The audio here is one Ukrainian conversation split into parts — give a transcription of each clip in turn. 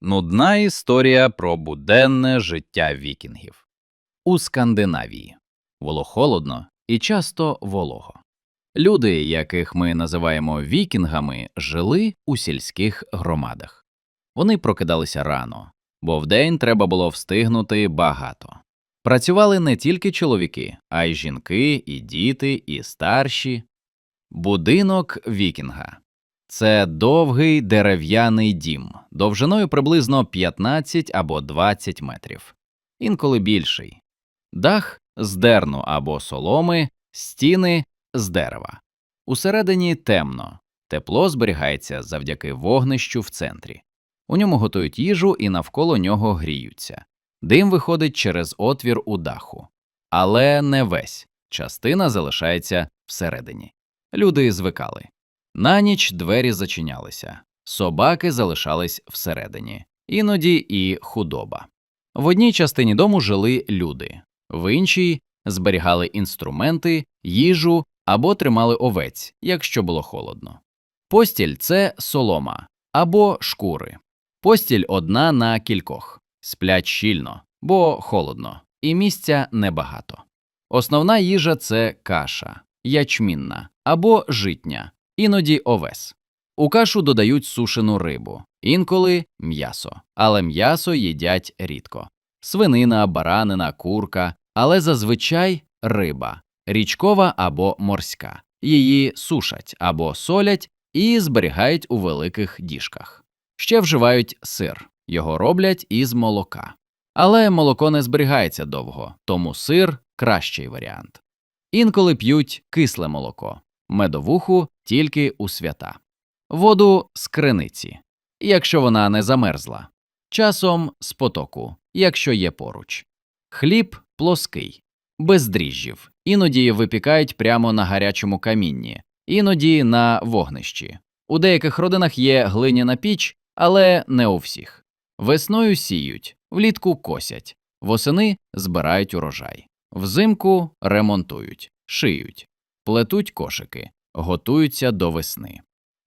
Нудна історія про буденне життя вікінгів. У Скандинавії було холодно і часто волого. Люди, яких ми називаємо вікінгами, жили у сільських громадах. Вони прокидалися рано, бо вдень треба було встигнути багато. Працювали не тільки чоловіки, а й жінки, і діти, і старші. Будинок вікінга це довгий дерев'яний дім, довжиною приблизно 15 або 20 метрів, інколи більший. Дах з дерну або соломи, стіни з дерева. Усередині темно, тепло зберігається завдяки вогнищу в центрі. У ньому готують їжу і навколо нього гріються. Дим виходить через отвір у даху, але не весь. Частина залишається всередині. Люди звикали. На ніч двері зачинялися, собаки залишались всередині, іноді і худоба. В одній частині дому жили люди, в іншій зберігали інструменти, їжу або тримали овець, якщо було холодно. Постіль це солома або шкури. Постіль одна на кількох, сплять щільно, бо холодно, і місця небагато. Основна їжа це каша, ячмінна або житня, іноді овес. У кашу додають сушену рибу, інколи м'ясо, але м'ясо їдять рідко. Свинина, баранина, курка, але зазвичай риба, річкова або морська. Її сушать або солять і зберігають у великих діжках. Ще вживають сир, його роблять із молока. Але молоко не зберігається довго, тому сир кращий варіант. Інколи п'ють кисле молоко, медовуху тільки у свята, воду з криниці, якщо вона не замерзла, часом з потоку, якщо є поруч, хліб плоский, без дріжджів, іноді випікають прямо на гарячому камінні, іноді на вогнищі. У деяких родинах є глиняна піч, але не у всіх. Весною сіють, влітку косять, восени збирають урожай, взимку ремонтують, шиють, плетуть кошики, готуються до весни.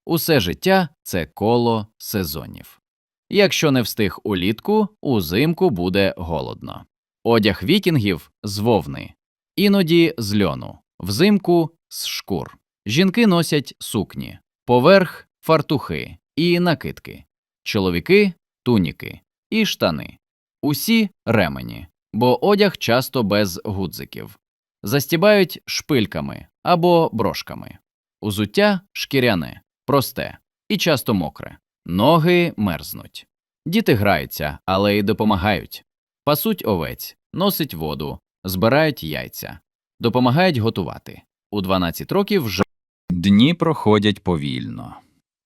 Усе життя це коло сезонів. Якщо не встиг улітку, узимку буде голодно. Одяг вікінгів з вовни, іноді з льону, взимку з шкур. Жінки носять сукні, поверх фартухи і накидки, чоловіки туніки і штани. Усі ремені, бо одяг часто без гудзиків, застібають шпильками або брошками. Узуття шкіряне, просте і часто мокре, ноги мерзнуть. Діти граються, але й допомагають. Пасуть овець, носить воду, збирають яйця, допомагають готувати. У 12 років вже дні проходять повільно,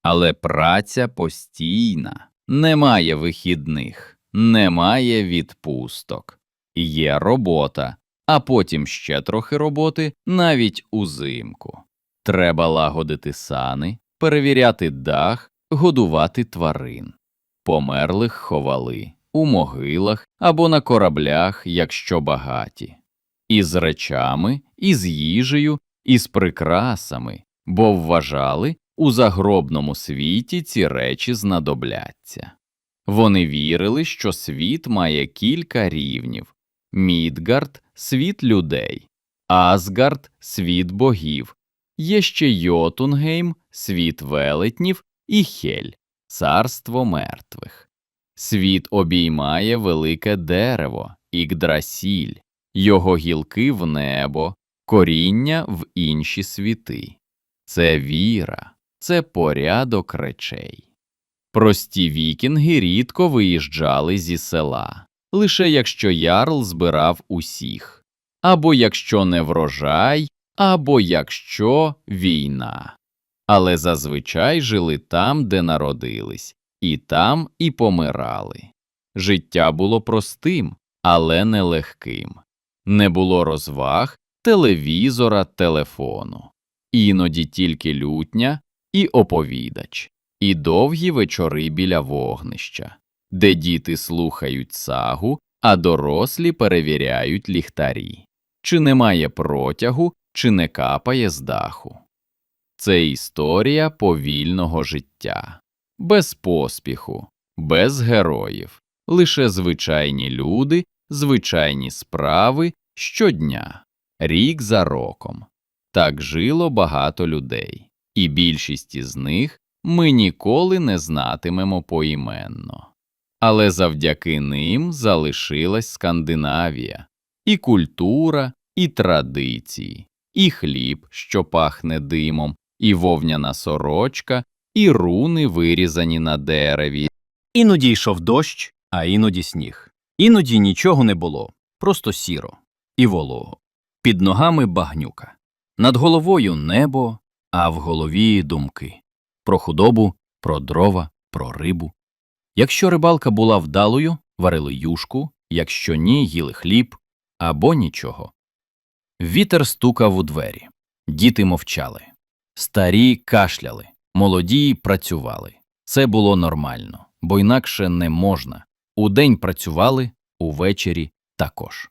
але праця постійна, немає вихідних, немає відпусток, є робота, а потім ще трохи роботи навіть узимку. Треба лагодити сани, перевіряти дах, годувати тварин. Померлих ховали у могилах або на кораблях, якщо багаті, із речами, із їжею, із прикрасами, бо вважали, у загробному світі ці речі знадобляться. Вони вірили, що світ має кілька рівнів Мідгард світ людей, Асгард світ богів, є ще Йотунгейм, світ велетнів і Хель, царство мертвих. Світ обіймає велике дерево, Ікдрасіль, його гілки в небо, коріння в інші світи. Це віра, це порядок речей. Прості вікінги рідко виїжджали зі села, лише якщо ярл збирав усіх, або якщо не врожай, або якщо війна. Але зазвичай жили там, де народились, і там і помирали. Життя було простим, але нелегким. Не було розваг, телевізора, телефону, іноді тільки лютня і оповідач, і довгі вечори біля вогнища, де діти слухають сагу, а дорослі перевіряють ліхтарі, чи немає протягу, чи не капає з даху. Це історія повільного життя, без поспіху, без героїв, лише звичайні люди, звичайні справи щодня, рік за роком. Так жило багато людей, і більшість із них ми ніколи не знатимемо поіменно. Але завдяки ним залишилась Скандинавія, і культура, і традиції, і хліб, що пахне димом, і вовняна сорочка, і руни, вирізані на дереві. Іноді йшов дощ, а іноді сніг. Іноді нічого не було, просто сіро і волого. Під ногами багнюка. Над головою небо, а в голові думки про худобу, про дрова, про рибу. Якщо рибалка була вдалою, варили юшку, якщо ні, їли хліб або нічого. Вітер стукав у двері. Діти мовчали. Старі кашляли, молоді працювали. Це було нормально, бо інакше не можна. Удень працювали, увечері також.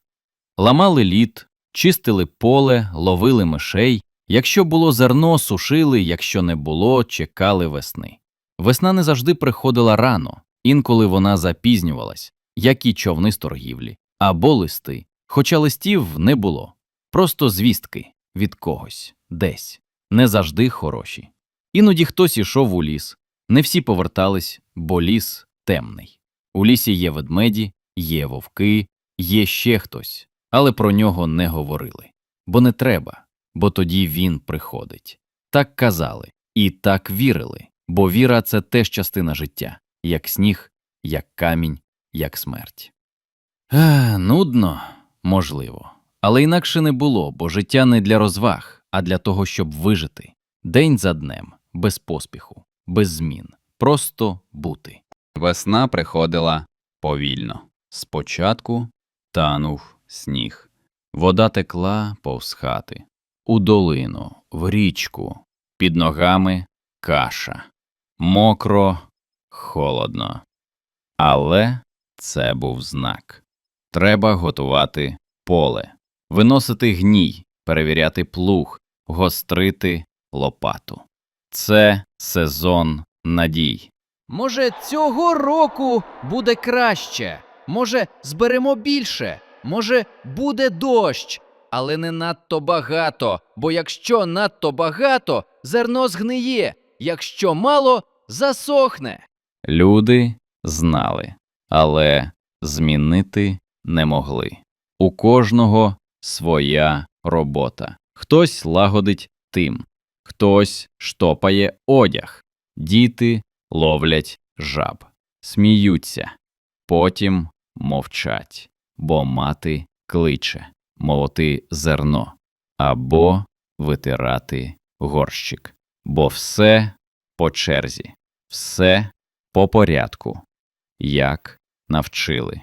Ламали лід, чистили поле, ловили мишей. Якщо було зерно, сушили, якщо не було, чекали весни. Весна не завжди приходила рано, інколи вона запізнювалась, як і човни з торгівлі, або листи, хоча листів не було, просто звістки від когось, десь, не завжди хороші. Іноді хтось ішов у ліс, не всі повертались, бо ліс темний. У лісі є ведмеді, є вовки, є ще хтось, але про нього не говорили. Бо не треба, бо тоді він приходить. Так казали і так вірили, бо віра це теж частина життя, як сніг, як камінь, як смерть. Ех, нудно, можливо. Але інакше не було, бо життя не для розваг, а для того, щоб вижити день за днем, без поспіху, без змін, просто бути. Весна приходила повільно. Спочатку танув сніг. Вода текла повз хати, у долину, в річку, під ногами каша. Мокро, холодно. Але це був знак. Треба готувати поле, виносити гній, перевіряти плуг, гострити лопату. Це сезон надій. Може, цього року буде краще. Може, зберемо більше. Може, буде дощ, але не надто багато. Бо якщо надто багато, зерно згниє, якщо мало, засохне. Люди знали, але змінити не могли. У кожного своя робота. Хтось лагодить тим, хтось штопає одяг, діти ловлять жаб, сміються, потім мовчать, бо мати кличе молоти зерно або витирати горщик, бо все по черзі, все по порядку, як навчили,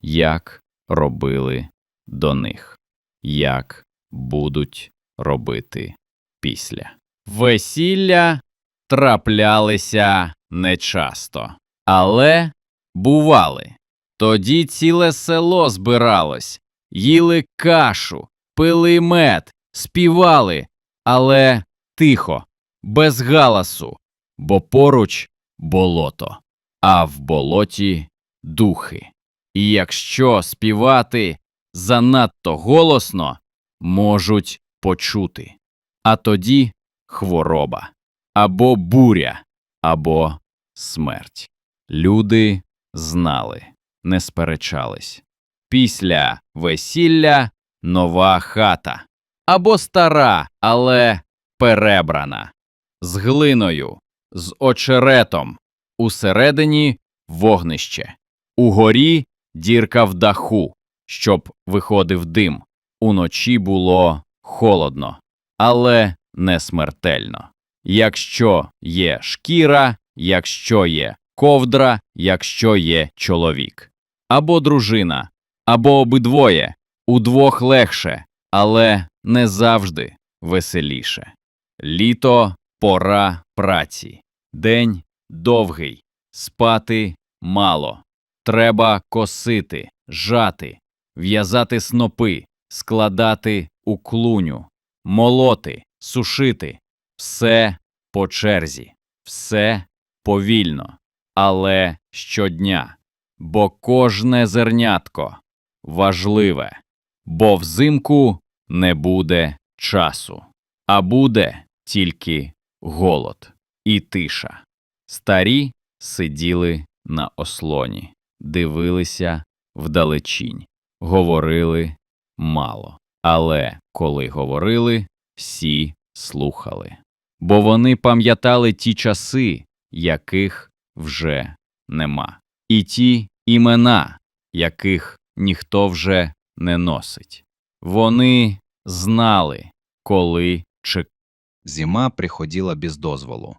як робили до них, як будуть робити після. Весілля траплялися нечасто, але бували. Тоді ціле село збиралось, їли кашу, пили мед, співали, але тихо, без галасу, бо поруч болото, а в болоті духи. І якщо співати занадто голосно, можуть почути. А тоді хвороба, або буря, або смерть. Люди знали, не сперечались. Після весілля нова хата, або стара, але перебрана, з глиною, з очеретом, усередині вогнище, угорі дірка в даху, щоб виходив дим. Уночі було холодно, але не смертельно. Якщо є шкіра, якщо є ковдра, якщо є чоловік, або дружина, або обидвоє, удвох легше, але не завжди веселіше. Літо пора праці, день довгий, спати мало. Треба косити, жати, в'язати снопи, складати у клуню, молоти, сушити, все по черзі, все повільно, але щодня, бо кожне зернятко важливе, бо взимку не буде часу, а буде тільки голод і тиша. Старі сиділи на ослоні, дивилися вдалечінь, говорили мало, але коли говорили, всі слухали. Бо вони пам'ятали ті часи, яких вже нема, і ті імена, яких ніхто вже не носить. Вони знали, коли чекати. Зима приходила без дозволу.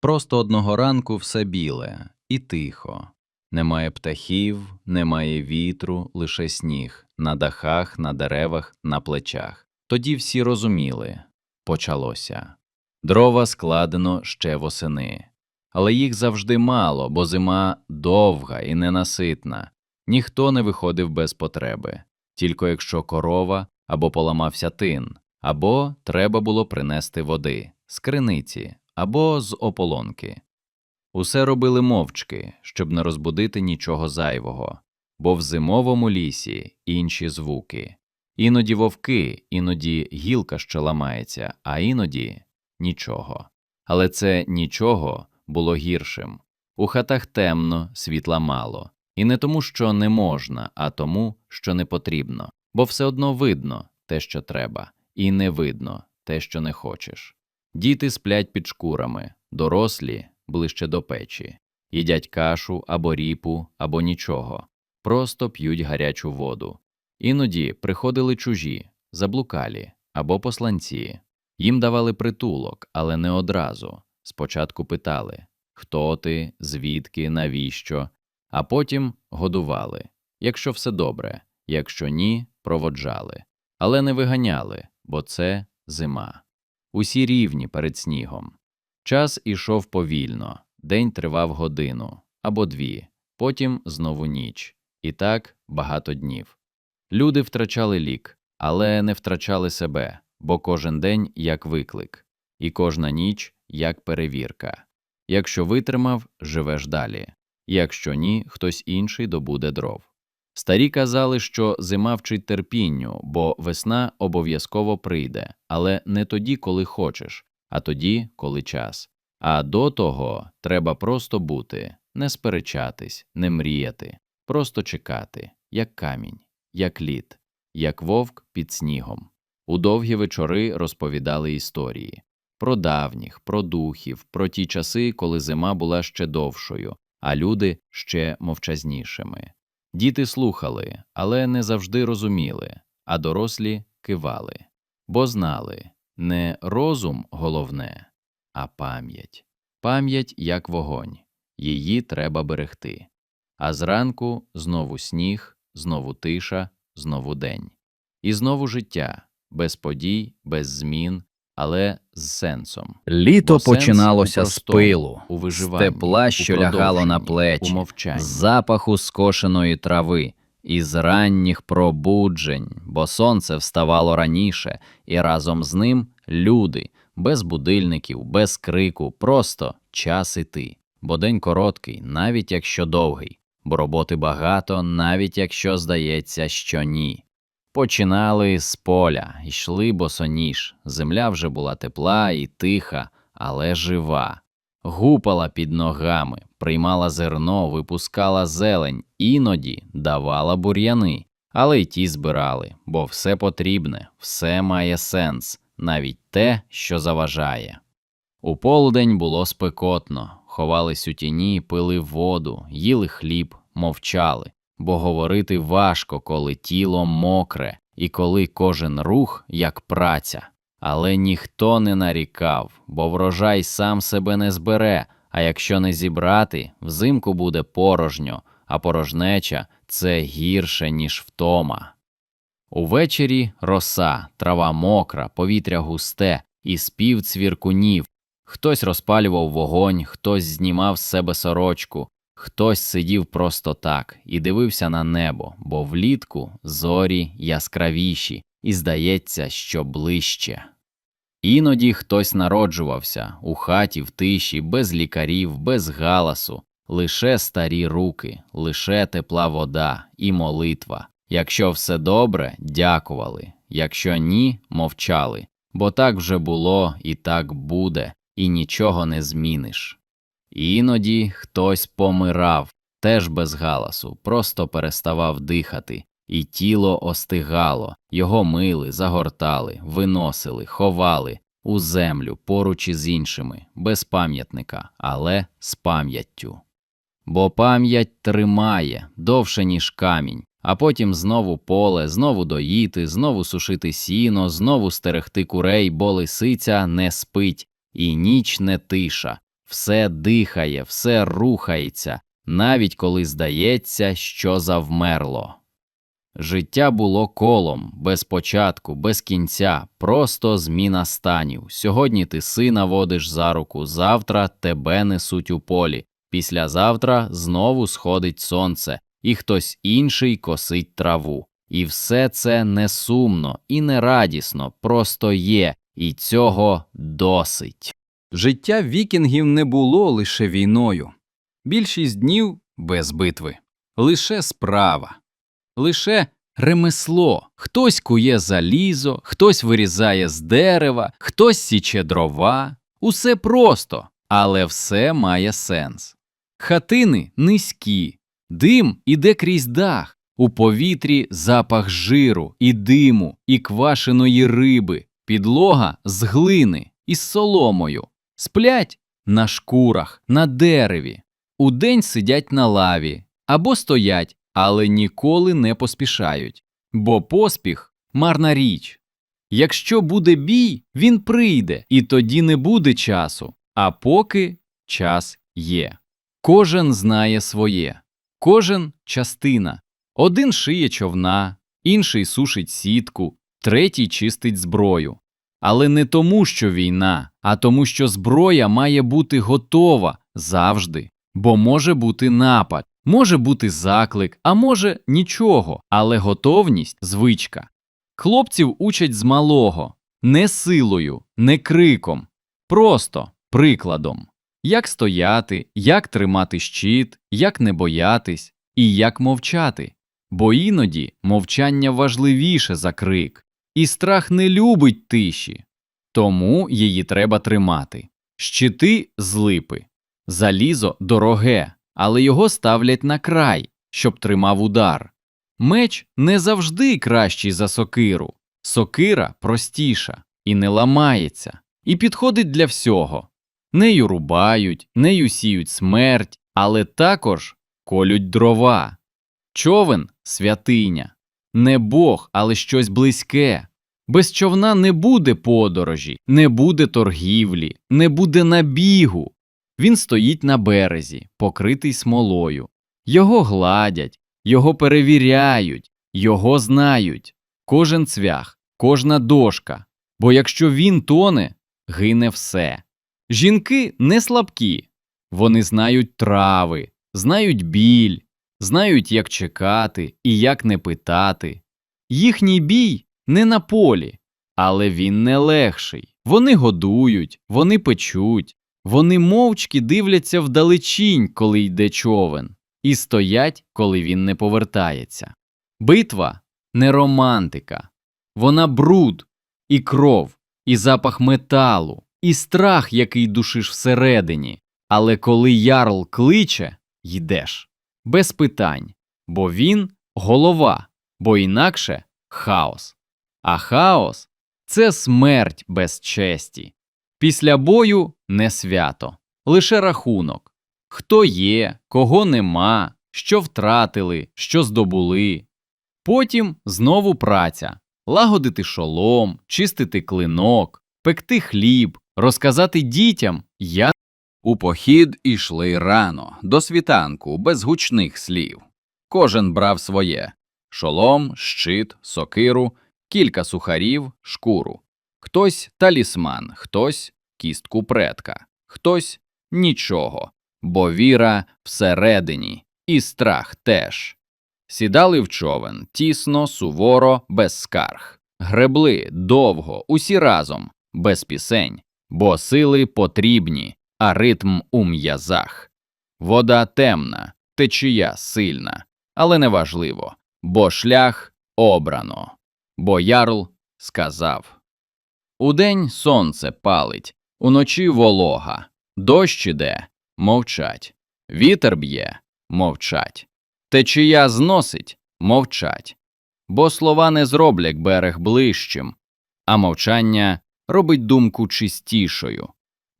Просто одного ранку все біле і тихо. Немає птахів, немає вітру, лише сніг на дахах, на деревах, на плечах. Тоді всі розуміли почалося. Дрова складено ще восени, але їх завжди мало, бо зима довга і ненаситна. Ніхто не виходив без потреби, тільки якщо корова або поламався тин, або треба було принести води з криниці або з ополонки. Усе робили мовчки, щоб не розбудити нічого зайвого, бо в зимовому лісі інші звуки. Іноді вовки, іноді гілка що ламається, а іноді нічого. Але це нічого було гіршим. У хатах темно, світла мало. І не тому, що не можна, а тому, що не потрібно, бо все одно видно те, що треба, і не видно те, що не хочеш. Діти сплять під шкурами, дорослі ближче до печі, їдять кашу або ріпу, або нічого, просто п'ють гарячу воду. Іноді приходили чужі, заблукалі або посланці. Їм давали притулок, але не одразу. Спочатку питали хто ти, звідки, навіщо, а потім годували. Якщо все добре, якщо ні, проводжали. Але не виганяли, бо це зима. Усі рівні перед снігом. Час ішов повільно, день тривав годину або дві, потім знову ніч. І так багато днів. Люди втрачали лік, але не втрачали себе, бо кожен день як виклик, і кожна ніч як перевірка. Якщо витримав, живеш далі, якщо ні, хтось інший добуде дров. Старі казали, що зима вчить терпінню, бо весна обов'язково прийде, але не тоді, коли хочеш, а тоді, коли час. А до того треба просто бути, не сперечатись, не мріяти, просто чекати, як камінь, як лід, як вовк під снігом. У довгі вечори розповідали історії про давніх, про духів, про ті часи, коли зима була ще довшою, а люди ще мовчазнішими. Діти слухали, але не завжди розуміли, а дорослі кивали, бо знали не розум головне, а пам'ять. Пам'ять як вогонь, її треба берегти. А зранку знову сніг, знову тиша, знову день. І знову життя, без подій, без змін, але з сенсом. Літо Бо починалося з пилу, у з тепла, що лягало на плечі, з запаху скошеної трави, із ранніх пробуджень, бо сонце вставало раніше, і разом з ним люди, без будильників, без крику, просто час іти. Бо день короткий, навіть якщо довгий, бо роботи багато, навіть якщо здається, що ні. Починали з поля, йшли босоніж, земля вже була тепла і тиха, але жива. Гупала під ногами, приймала зерно, випускала зелень, іноді давала бур'яни, але й ті збирали, бо все потрібне, все має сенс, навіть те, що заважає. У полдень було спекотно, ховались у тіні, пили воду, їли хліб, мовчали, бо говорити важко, коли тіло мокре, і коли кожен рух як праця. Але ніхто не нарікав, бо врожай сам себе не збере, а якщо не зібрати, взимку буде порожньо, а порожнеча це гірше, ніж втома. Увечері роса, трава мокра, повітря густе, і спів цвіркунів. Хтось розпалював вогонь, хтось знімав з себе сорочку, хтось сидів просто так і дивився на небо, бо влітку зорі яскравіші, і здається, що ближче. Іноді хтось народжувався у хаті в тиші, без лікарів, без галасу, лише старі руки, лише тепла вода і молитва. Якщо все добре, дякували, якщо ні, мовчали, бо так вже було і так буде, і нічого не зміниш. Іноді хтось помирав, теж без галасу, просто переставав дихати, і тіло остигало, його мили, загортали, виносили, ховали у землю поруч із іншими, без пам'ятника, але з пам'яттю. Бо пам'ять тримає довше, ніж камінь, а потім знову поле, знову доїти, знову сушити сіно, знову стерегти курей, бо лисиця не спить, і ніч не тиша, все дихає, все рухається, навіть коли здається, що завмерло. Життя було колом, без початку, без кінця, просто зміна станів. Сьогодні ти сина водиш за руку, завтра тебе несуть у полі, післязавтра знову сходить сонце, і хтось інший косить траву. І все це не сумно і не радісно, просто є, і цього досить. Життя вікінгів не було лише війною. Більшість днів без битви. Лише справа. Лише ремесло. Хтось кує залізо, хтось вирізає з дерева, хтось січе дрова. Усе просто, але все має сенс. Хатини низькі, дим іде крізь дах, у повітрі запах жиру і диму, і квашеної риби, підлога з глини із соломою. Сплять на шкурах, на дереві, удень сидять на лаві або стоять, але ніколи не поспішають, бо поспіх марна річ. Якщо буде бій, він прийде, і тоді не буде часу, а поки час є. Кожен знає своє, кожен частина. Один шиє човна, інший сушить сітку, третій чистить зброю. Але не тому, що війна, а тому, що зброя має бути готова завжди, бо може бути напад, може бути заклик, а може нічого, але готовність звичка. Хлопців учать з малого, не силою, не криком, просто прикладом. Як стояти, як тримати щит, як не боятись і як мовчати. Бо іноді мовчання важливіше за крик, і страх не любить тиші, тому її треба тримати. Щити з липи, залізо дороге, але його ставлять на край, щоб тримав удар. Меч не завжди кращий за сокиру, сокира простіша і не ламається, і підходить для всього. Нею рубають, нею сіють смерть, але також колють дрова. Човен святиня, не Бог, але щось близьке. Без човна не буде подорожі, не буде торгівлі, не буде набігу. Він стоїть на березі, покритий смолою. Його гладять, його перевіряють, його знають. Кожен цвях, кожна дошка. Бо якщо він тоне, гине все. Жінки не слабкі. Вони знають трави, знають біль, знають, як чекати і як не питати. Їхній бій не на полі, але він не легший. Вони годують, вони печуть, вони мовчки дивляться вдалечінь, коли йде човен, і стоять, коли він не повертається. Битва не романтика, вона бруд, і кров, і запах металу, і страх, який душиш всередині. Але коли ярл кличе, йдеш без питань, бо він голова, бо інакше хаос. А хаос це смерть без честі. Після бою не свято, лише рахунок. Хто є, кого нема, що втратили, що здобули. Потім знову праця лагодити шолом, чистити клинок, пекти хліб, розказати дітям, як У похід ішли рано, до світанку, без гучних слів. Кожен брав своє шолом, щит, сокиру, кілька сухарів, шкуру. Хтось талісман, хтось кістку предка, хтось нічого, бо віра всередині, і страх теж. Сідали в човен, тісно, суворо, без скарг. Гребли довго, усі разом, без пісень, бо сили потрібні, а ритм у м'язах. Вода темна, течія сильна, але неважливо, бо шлях обрано. Бо ярл сказав. Удень сонце палить, уночі волога, дощ іде, мовчать, вітер б'є, мовчать, течія зносить, мовчать, бо слова не зроблять берег ближчим, а мовчання робить думку чистішою.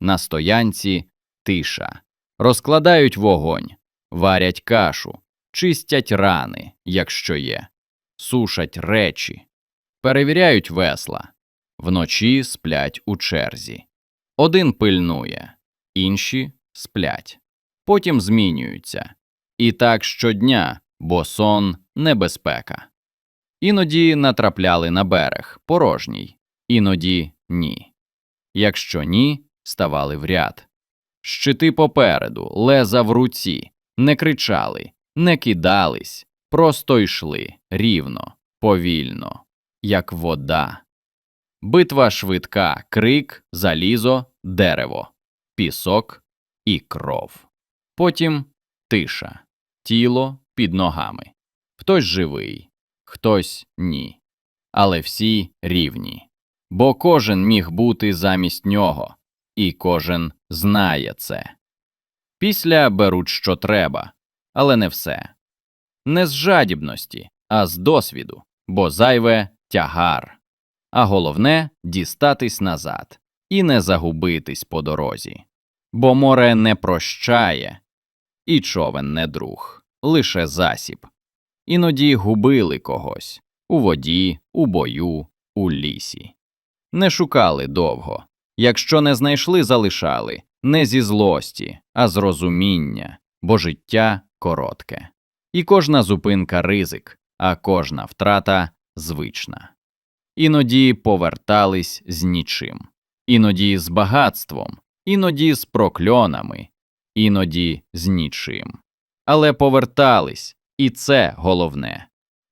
На стоянці тиша, розкладають вогонь, варять кашу, чистять рани, якщо є, сушать речі, перевіряють весла, вночі сплять у черзі. Один пильнує, інші сплять, потім змінюються. І так щодня, бо сон небезпека. Іноді натрапляли на берег порожній, іноді ні. Якщо ні, ставали в ряд. Щити попереду, леза в руці, не кричали, не кидались, просто йшли рівно, повільно, як вода. Битва швидка, крик, залізо, дерево, пісок і кров. Потім тиша, тіло під ногами. Хтось живий, хтось ні. Але всі рівні. Бо кожен міг бути замість нього, і кожен знає це. Після беруть, що треба, але не все. Не з жадібності, а з досвіду, бо зайве тягар. А головне дістатись назад і не загубитись по дорозі. Бо море не прощає, і човен не друг, лише засіб. Іноді губили когось у воді, у бою, у лісі. Не шукали довго. Якщо не знайшли, залишали не зі злості, а з розуміння, бо життя коротке. І кожна зупинка ризик, а кожна втрата звична. Іноді повертались з нічим, іноді з багатством, іноді з прокльонами, іноді з нічим. Але повертались, і це головне.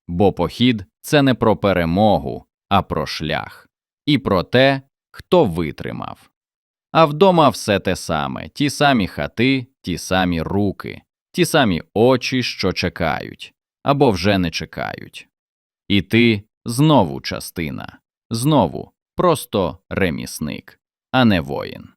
Бо похід це не про перемогу, а про шлях, і про те, хто витримав. А вдома все те саме ті самі хати, ті самі руки, ті самі очі, що чекають, або вже не чекають. І ти знову частина, знову просто ремісник, а не воїн.